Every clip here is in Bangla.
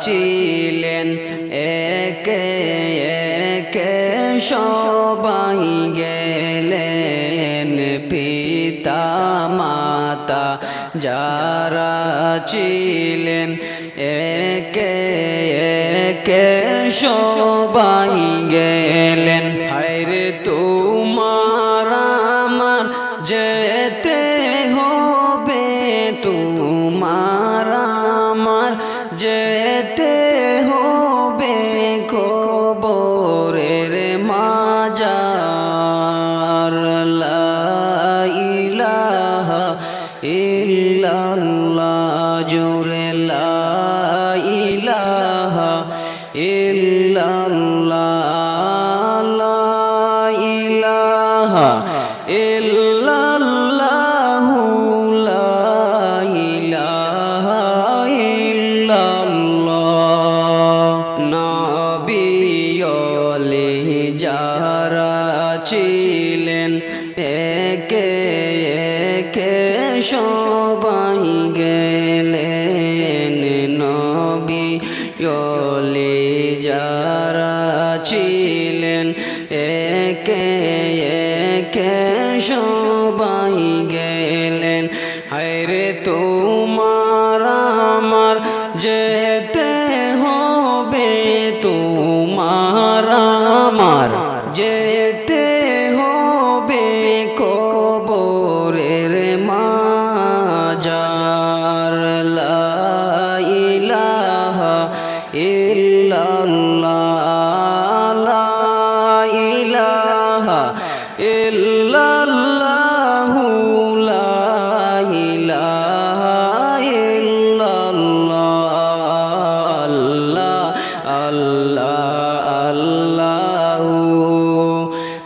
ছিলেন একে একে সবাই গেলেন পিতা মাতা যারা ছিলেন। একে একে সবাই গেলেন। হায়রে তোমার আমার যেতে হবে, তোমার আমার যেতে মাজার লা ইলাহা ইল্লাল্লাহ জোরে লা ইলাহা ইল্লাল্লাহ লা লা ইলাহা ইল্লাল্লাহ। নবিয়লে যারা ছিলেন একে একে সবাই গেলেন নবী ইয়লে যারা ছিলেন একে একে সবাই গেলেন। হায়রে তোমার আমার যেতে আমার যেতে হবে কবরের মাজার। লা ইলাহা ইল্লাল্লাহ ইলাহা ইল্লাল্লাহু।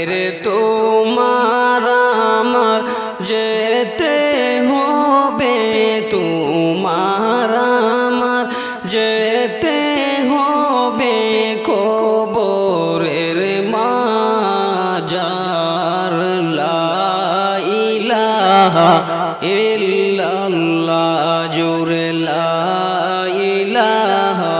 হায়রে তোমার আমার যেতে হবে, তোমার আমার যেতে হবে কবরের মাজার। লা ইলাহা ইল্লাল্লাহ, জোরে লা ইলাহা